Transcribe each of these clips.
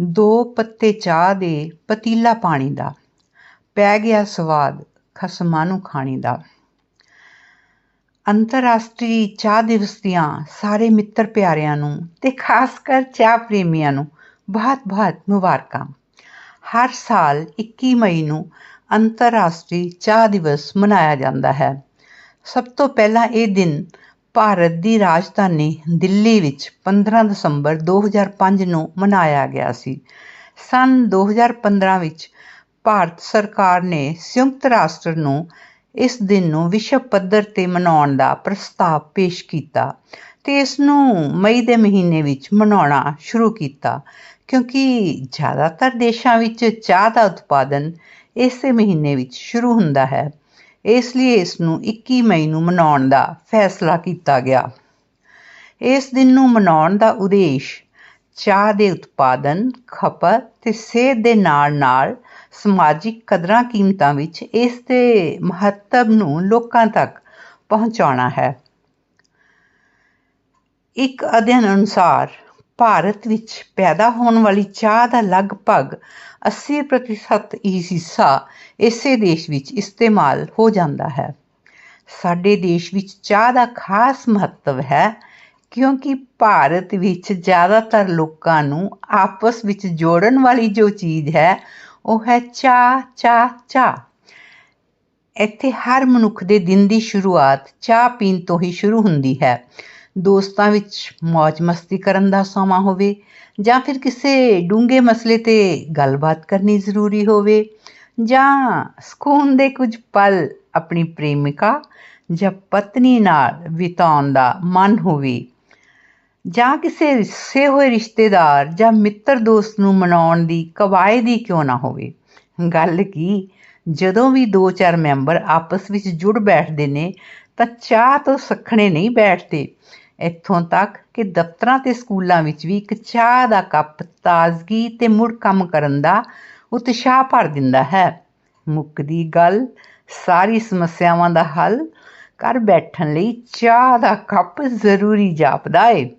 ਦੋ ਪੱਤੇ ਚਾਹ ਦੇ ਪਤੀਲਾ ਪਾਣੀ ਦਾ। ਪੈ ਗਿਆ ਸਵਾਦ ਖਸਮਾਂ ਨੂੰ ਖਾਣੀ ਦਾ। ਅੰਤਰਰਾਸ਼ਟਰੀ ਚਾਹ ਦਿਵਸ ਦੀਆਂ ਸਾਰੇ ਮਿੱਤਰ ਪਿਆਰਿਆਂ ਨੂੰ ਤੇ ਖਾਸ ਕਰ ਚਾਹ ਪ੍ਰੇਮੀਆਂ ਨੂੰ ਬਹੁਤ-ਬਹੁਤ ਮੁਬਾਰਕਾਂ। ਹਰ ਸਾਲ 21 ਮਈ ਨੂੰ ਅੰਤਰਰਾਸ਼ਟਰੀ ਚਾਹ ਦਿਵਸ ਮਨਾਇਆ ਜਾਂਦਾ ਹੈ। ਸਭ ਤੋਂ ਪਹਿਲਾਂ ਇਹ ਦਿਨ ਭਾਰਤ ਦੀ ਰਾਜਧਾਨੀ ਦਿੱਲੀ ਵਿੱਚ 15 ਦਸੰਬਰ 2005 ਨੂੰ ਮਨਾਇਆ ਗਿਆ ਸੀ। ਸੰਨ ਦੋ ਹਜ਼ਾਰ ਪੰਦਰਾਂ ਵਿੱਚ ਭਾਰਤ ਸਰਕਾਰ ਨੇ ਸੰਯੁਕਤ ਰਾਸ਼ਟਰ ਨੂੰ ਇਸ ਦਿਨ ਨੂੰ ਵਿਸ਼ਵ ਪੱਧਰ ਤੇ ਮਨਾਉਣ ਦਾ ਪ੍ਰਸਤਾਵ ਪੇਸ਼ ਕੀਤਾ ਤੇ ਇਸ ਨੂੰ ਮਈ ਦੇ ਮਹੀਨੇ ਵਿੱਚ ਮਨਾਉਣਾ ਸ਼ੁਰੂ ਕੀਤਾ, ਕਿਉਂਕਿ ਜ਼ਿਆਦਾਤਰ ਦੇਸ਼ਾਂ ਵਿੱਚ ਚਾਹ ਦਾ ਉਤਪਾਦਨ ਇਸੇ ਮਹੀਨੇ ਵਿੱਚ ਸ਼ੁਰੂ ਹੁੰਦਾ ਹੈ। ਇਸ ਲਈ ਇਸ ਨੂੰ 21 ਮਈ ਨੂੰ ਮਨਾਉਣ ਦਾ ਫੈਸਲਾ ਕੀਤਾ ਗਿਆ। ਇਸ ਦਿਨ ਨੂੰ ਮਨਾਉਣ ਦਾ ਉਦੇਸ਼ ਚਾਹ ਦੇ ਉਤਪਾਦਨ, ਖਪਤ ਤੇ ਸਿਹਤ ਦੇ ਨਾਲ-ਨਾਲ ਸਮਾਜਿਕ ਕਦਰਾਂ ਕੀਮਤਾਂ ਵਿੱਚ ਇਸ ਦੇ ਮਹੱਤਵ ਨੂੰ ਲੋਕਾਂ ਤੱਕ ਪਹੁੰਚਾਉਣਾ ਹੈ। ਇੱਕ ਅਧਿਐਨ ਅਨੁਸਾਰ ਭਾਰਤ ਵਿੱਚ ਪੈਦਾ ਹੋਣ ਵਾਲੀ ਚਾਹ ਦਾ ਲਗਭਗ 80% ਹਿੱਸਾ ਇਸੇ ਦੇਸ਼ ਵਿੱਚ ਇਸਤੇਮਾਲ ਹੋ ਜਾਂਦਾ ਹੈ। ਸਾਡੇ ਦੇਸ਼ ਵਿੱਚ ਚਾਹ ਦਾ ਖਾਸ ਮਹੱਤਵ ਹੈ ਕਿਉਂਕਿ ਭਾਰਤ ਵਿੱਚ ਜ਼ਿਆਦਾਤਰ ਲੋਕਾਂ ਨੂੰ ਆਪਸ ਵਿੱਚ ਜੋੜਨ ਵਾਲੀ ਜੋ ਚੀਜ਼ ਹੈ, ਉਹ ਹੈ ਚਾਹ ਚਾਹ ਚਾਹ। ਇੱਥੇ ਹਰ ਮਨੁੱਖ ਦੇ ਦਿਨ ਦੀ ਸ਼ੁਰੂਆਤ ਚਾਹ ਪੀਣ ਤੋਂ ਹੀ ਸ਼ੁਰੂ ਹੁੰਦੀ ਹੈ। ਦੋਸਤਾਂ ਵਿੱਚ ਮौज ਮਸਤੀ ਕਰਨ ਦਾ ਸਮਾਂ ਹੋਵੇ ਜਾਂ ਫਿਰ ਕਿਸੇ ਡੂੰਘੇ ਮਸਲੇ ਤੇ ਗੱਲਬਾਤ ਕਰਨੀ ਜ਼ਰੂਰੀ ਹੋਵੇ ਜਾਂ ਸਕੂਨ ਦੇ ਕੁਝ ਪਲ ਆਪਣੀ ਪ੍ਰੇਮਿਕਾ ਜਾਂ ਪਤਨੀ ਨਾਲ ਬਿਤਾਉਣ ਦਾ ਮਨ ਹੋਵੇ ਜਾਂ ਕਿਸੇ ਰਿਸ਼ਤੇ ਹੋਏ ਰਿਸ਼ਤੇਦਾਰ ਜਾਂ ਮਿੱਤਰ ਦੋਸਤ ਨੂੰ ਮਨਾਉਣ ਦੀ ਕਵਾਇਦ ਹੀ ਕਿਉਂ ਨਾ ਹੋਵੇ। ਗੱਲ ਕੀ, ਜਦੋਂ ਵੀ ਦੋ ਚਾਰ ਮੈਂਬਰ ਆਪਸ ਵਿੱਚ ਜੁੜ ਬੈਠਦੇ ਨੇ ਤਾਂ ਚਾਹ ਤੋਂ ਸਖਣੇ ਨਹੀਂ ਬੈਠਦੇ। ਇੱਥੋਂ ਤੱਕ ਕਿ ਦਫ਼ਤਰਾਂ ਤੇ ਸਕੂਲਾਂ ਵਿੱਚ ਵੀ ਇੱਕ ਚਾਹ ਦਾ ਕੱਪ ਤਾਜ਼ਗੀ ਤੇ ਮੁੜ ਕੰਮ ਕਰਨ ਦਾ ਉਤਸ਼ਾਹ ਭਰ ਦਿੰਦਾ ਹੈ। ਮੁੱਕਦੀ ਗੱਲ, ਸਾਰੀ ਸਮੱਸਿਆਵਾਂ ਦਾ ਹੱਲ, ਘਰ ਬੈਠਣ ਲਈ ਚਾਹ ਦਾ ਕੱਪ ਜ਼ਰੂਰੀ ਜਾਪਦਾ ਏ।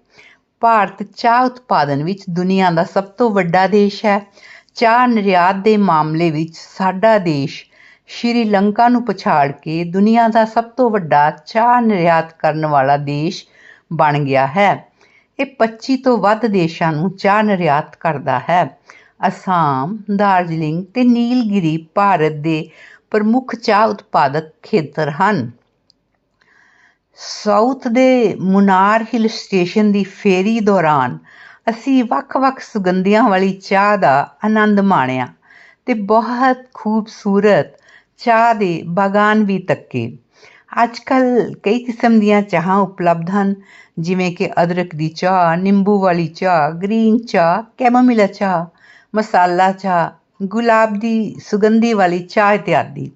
ਭਾਰਤ ਚਾਹ ਉਤਪਾਦਨ ਵਿੱਚ ਦੁਨੀਆ ਦਾ ਸਭ ਤੋਂ ਵੱਡਾ ਦੇਸ਼ ਹੈ। ਚਾਹ ਨਿਰਯਾਤ ਦੇ ਮਾਮਲੇ ਵਿੱਚ ਸਾਡਾ ਦੇਸ਼ ਸ਼੍ਰੀਲੰਕਾ ਨੂੰ ਪਛਾੜ ਕੇ ਦੁਨੀਆ ਦਾ ਸਭ ਤੋਂ ਵੱਡਾ ਚਾਹ ਨਿਰਯਾਤ ਕਰਨ ਵਾਲਾ ਦੇਸ਼ ਬਣ ਗਿਆ ਹੈ। ਇਹ 25 ਤੋਂ ਵੱਧ ਦੇਸ਼ਾਂ ਨੂੰ ਚਾਹ ਨਿਰਯਾਤ ਕਰਦਾ ਹੈ। ਅਸਾਮ, ਦਾਰਜਲਿੰਗ ਤੇ ਨੀਲਗਿਰੀ ਭਾਰਤ ਦੇ ਪ੍ਰਮੁੱਖ ਚਾਹ ਉਤਪਾਦਕ ਖੇਤਰ ਹਨ। ਸਾਊਥ ਦੇ ਮੁਨਾਰ ਹਿਲ ਸਟੇਸ਼ਨ ਦੀ ਫੇਰੀ ਦੌਰਾਨ ਅਸੀਂ ਵੱਖ-ਵੱਖ ਸੁਗੰਧੀਆਂ ਵਾਲੀ ਚਾਹ ਦਾ ਆਨੰਦ ਮਾਣਿਆ ਤੇ ਬਹੁਤ ਖੂਬਸੂਰਤ ਚਾਹ ਦੇ ਬਾਗਾਨ ਵੀ ਤੱਕੇ। ਅੱਜ ਕੱਲ ਕਈ ਕਿਸਮ ਦੀਆਂ ਚਾਹਾਂ ਉਪਲਬਧ ਹਨ, ਜਿਵੇਂ ਕਿ ਅਦਰਕ ਦੀ ਚਾਹ, ਨਿੰਬੂ ਵਾਲੀ ਚਾਹ, ਗ੍ਰੀਨ ਚਾਹ, ਕੈਮੋਮਿਲਾ ਚਾਹ, ਮਸਾਲਾ ਚਾਹ, ਗੁਲਾਬ ਦੀ ਸੁਗੰਧੀ ਵਾਲੀ ਚਾਹ ਇਤਿਆਦੀ।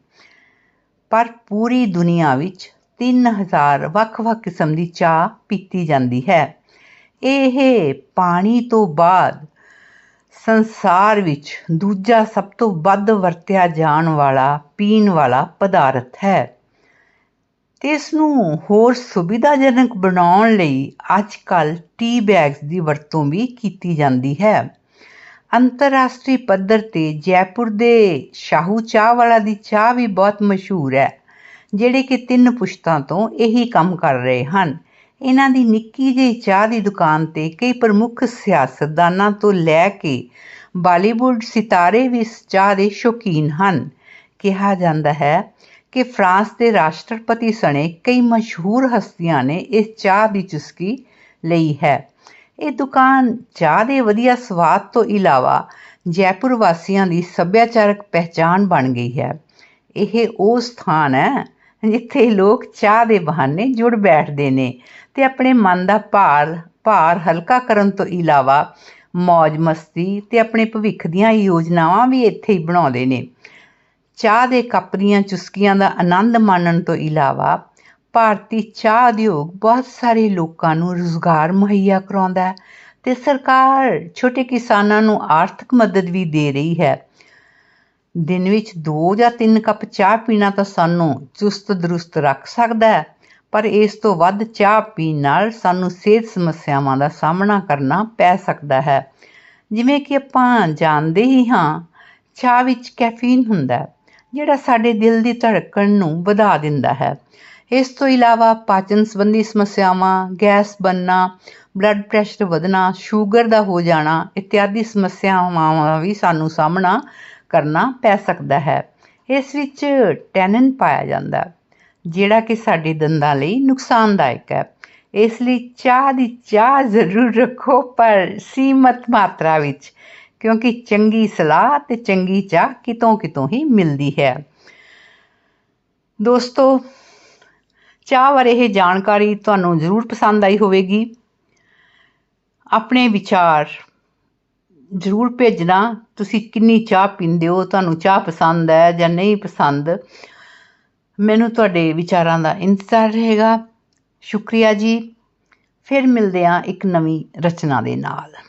ਪਰ ਪੂਰੀ ਦੁਨੀਆ ਵਿੱਚ 3000 ਵੱਖ-ਵੱਖ ਕਿਸਮ ਦੀ ਚਾਹ ਪੀਤੀ ਜਾਂਦੀ ਹੈ। ਇਹ ਪਾਣੀ ਤੋਂ ਬਾਅਦ ਸੰਸਾਰ ਵਿੱਚ ਦੂਜਾ ਸਭ ਤੋਂ ਵੱਧ ਵਰਤਿਆ ਜਾਣ ਵਾਲਾ, ਪੀਣ ਵਾਲਾ ਪਦਾਰਥ ਹੈ। ਤੇ ਇਸ ਨੂੰ ਹੋਰ ਸੁਵਿਧਾਜਨਕ ਬਣਾਉਣ ਲਈ ਅੱਜ ਕੱਲ੍ਹ ਟੀ ਬੈਗਸ ਦੀ ਵਰਤੋਂ ਵੀ ਕੀਤੀ ਜਾਂਦੀ ਹੈ। ਅੰਤਰਰਾਸ਼ਟਰੀ ਪੱਧਰ ਤੇ ਜੈਪੁਰ ਦੇ ਸ਼ਾਹੂ ਚਾਹ ਵਾਲਾ ਦੀ ਚਾਹ ਵੀ ਬਹੁਤ ਮਸ਼ਹੂਰ ਹੈ, ਜਿਹੜੇ ਕਿ ਤਿੰਨ ਪੁਸ਼ਤਾਂ ਤੋਂ ਇਹੀ ਕੰਮ ਕਰ ਰਹੇ ਹਨ। ਇਹਨਾਂ ਦੀ ਨਿੱਕੀ ਜਿਹੀ ਚਾਹ ਦੀ ਦੁਕਾਨ ਤੇ ਕਈ ਪ੍ਰਮੁੱਖ ਸਿਆਸਤਦਾਨਾਂ ਤੋਂ ਲੈ ਕੇ ਬਾਲੀਵੁੱਡ ਸਿਤਾਰੇ ਵੀ ਇਸ ਚਾਹ ਦੇ ਸ਼ੌਕੀਨ ਹਨ। ਕਿਹਾ ਜਾਂਦਾ ਹੈ ਕਿ ਫਰਾਂਸ ਦੇ ਰਾਸ਼ਟਰਪਤੀ ਸਣੇ ਕਈ ਮਸ਼ਹੂਰ ਹਸਤੀਆਂ ਨੇ ਇਸ ਚਾਹ ਦੀ ਚੁਸਕੀ ਲਈ ਹੈ। ਇਹ ਦੁਕਾਨ ਚਾਹ ਦੇ ਵਧੀਆ ਸਵਾਦ ਤੋਂ ਇਲਾਵਾ ਜੈਪੁਰ ਵਾਸੀਆਂ ਦੀ ਸੱਭਿਆਚਾਰਕ ਪਹਿਚਾਨ ਬਣ ਗਈ ਹੈ। ਇਹ ਉਹ ਸਥਾਨ ਹੈ ਜਿੱਥੇ ਲੋਕ ਚਾਹ ਦੇ ਬਹਾਨੇ ਜੁੜ ਬੈਠਦੇ ਨੇ ਤੇ ਆਪਣੇ ਮਨ ਦਾ ਭਾਰ ਭਾਰ ਹਲਕਾ ਕਰਨ ਤੋਂ ਇਲਾਵਾ ਮौज ਮਸਤੀ ਤੇ ਆਪਣੇ ਭਵਿੱਖ ਦੀਆਂ ਯੋਜਨਾਵਾਂ ਵੀ ਇੱਥੇ ਹੀ ਬਣਾਉਂਦੇ ਨੇ। ਚਾਹ ਦੇ ਕੱਪ ਦੀਆਂ ਚੁਸਕੀਆਂ ਦਾ ਆਨੰਦ ਮਾਣਨ ਤੋਂ ਇਲਾਵਾ ਭਾਰਤੀ ਚਾਹ ਉਦਯੋਗ ਬਹੁਤ ਸਾਰੇ ਲੋਕਾਂ ਨੂੰ ਰੋਜ਼ਗਾਰ ਮੁਹੱਈਆ ਕਰਾਉਂਦਾ ਹੈ ਤੇ ਸਰਕਾਰ ਛੋਟੇ ਕਿਸਾਨਾਂ ਨੂੰ ਆਰਥਿਕ ਮਦਦ ਵੀ ਦੇ ਰਹੀ ਹੈ। ਦਿਨ ਵਿੱਚ 2 ਜਾਂ 3 ਕੱਪ ਚਾਹ ਪੀਣਾ ਤਾਂ ਸਾਨੂੰ ਚੁਸਤ ਦਰੁਸਤ ਰੱਖ ਸਕਦਾ ਹੈ, ਪਰ ਇਸ ਤੋਂ ਵੱਧ ਚਾਹ ਪੀਣ ਨਾਲ ਸਾਨੂੰ ਸਿਹਤ ਸਮੱਸਿਆਵਾਂ ਦਾ ਸਾਹਮਣਾ ਕਰਨਾ ਪੈ ਸਕਦਾ ਹੈ। ਜਿਵੇਂ ਕਿ ਆਪਾਂ ਜਾਣਦੇ ਹੀ ਹਾਂ, ਚਾਹ ਵਿੱਚ ਕੈਫੀਨ ਹੁੰਦਾ ਹੈ। ਜਿਹੜਾ ਸਾਡੇ ਦਿਲ ਦੀ ਧੜਕਣ ਨੂੰ ਵਧਾ ਦਿੰਦਾ ਹੈ। ਇਸ ਤੋਂ ਇਲਾਵਾ ਪਾਚਨ ਸੰਬੰਧੀ ਸਮੱਸਿਆਵਾਂ, ਗੈਸ ਬਣਨਾ ਬਲੱਡ ਪ੍ਰੈਸ਼ਰ ਵਧਣਾ ਸ਼ੂਗਰ ਦਾ ਹੋ ਜਾਣਾ ਇਤਿਆਦੀ ਸਮੱਸਿਆਵਾਂ ਵੀ ਸਾਨੂੰ ਸਾਹਮਣਾ ਕਰਨਾ ਪੈ ਸਕਦਾ ਹੈ। ਇਸ ਵਿੱਚ ਟੈਨਨ ਪਾਇਆ ਜਾਂਦਾ, ਜਿਹੜਾ ਕਿ ਸਾਡੇ ਦੰਦਾਂ ਲਈ ਨੁਕਸਾਨਦਾਇਕ ਹੈ। ਇਸ ਲਈ ਚਾਹ ਦੀ ਚਾਹ ਜ਼ਰੂਰ ਰੱਖੋ, ਪਰ ਸੀਮਤ ਮਾਤਰਾ ਵਿੱਚ ਕਿਉਂਕਿ ਚੰਗੀ ਸਲਾਹ ਤੇ ਚੰਗੀ ਚਾਹ ਕਿਤੋਂ ਕਿਤੋਂ ਹੀ ਮਿਲਦੀ ਹੈ। ਦੋਸਤੋ, ਚਾਹ ਬਾਰੇ ਇਹ ਜਾਣਕਾਰੀ ਤੁਹਾਨੂੰ ਜ਼ਰੂਰ ਪਸੰਦ ਆਈ ਹੋਵੇਗੀ। ਆਪਣੇ ਵਿਚਾਰ ਜ਼ਰੂਰ ਭੇਜਣਾ। ਤੁਸੀਂ ਕਿੰਨੀ ਚਾਹ ਪੀਂਦੇ ਹੋ, ਤੁਹਾਨੂੰ ਚਾਹ ਪਸੰਦ ਹੈ ਜਾਂ ਨਹੀਂ ਪਸੰਦ? ਮੈਨੂੰ ਤੁਹਾਡੇ ਵਿਚਾਰਾਂ ਦਾ ਇੰਤਜ਼ਾਰ ਰਹੇਗਾ। ਸ਼ੁਕਰੀਆ ਜੀ। ਫਿਰ ਮਿਲਦੇ ਹਾਂ ਇੱਕ ਨਵੀਂ ਰਚਨਾ ਦੇ ਨਾਲ।